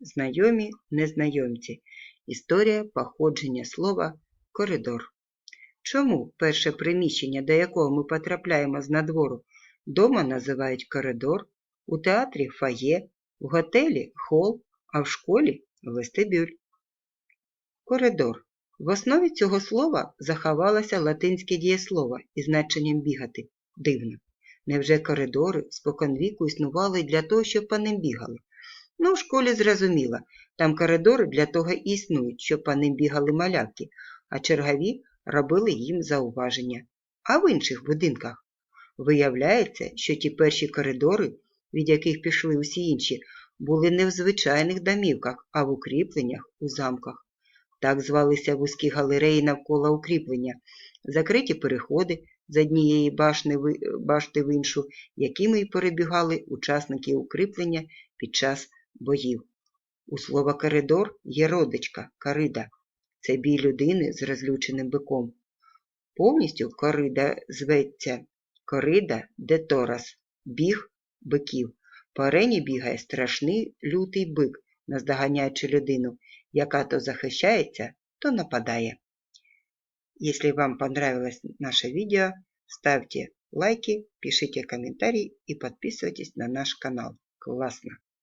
Знайомі незнайомці. Історія походження слова коридор. Чому перше приміщення, до якого ми потрапляємо з надвору, дома називають коридор, у театрі фає, в готелі хол, а в школі вестибюль? Коридор. В основі цього слова заховалося латинське дієслово із значенням бігати. Дивно. Невже коридори споконвіку існували для того, щоб по ним бігали? Ну, в школі зрозуміло, там коридори для того і існують, щоб по ним бігали малявки, а чергові робили їм зауваження. А в інших будинках? Виявляється, що ті перші коридори, від яких пішли усі інші, були не в звичайних домівках, а в укріпленнях у замках. Так звалися вузькі галереї навколо укріплення, закриті переходи з однієї башти в іншу, якими й перебігали учасники укріплення під час боїв. У слова коридор є родичка корида. Це бій людини з розлюченим биком. Повністю корида зветься корида де торас, біг биків. По арені бігає страшний лютий бик, наздоганяючи людину, яка то захищається, то нападає. Если вам понравилось наше видео, ставьте лайки, пишите комментарии и подписывайтесь на наш канал. Классно!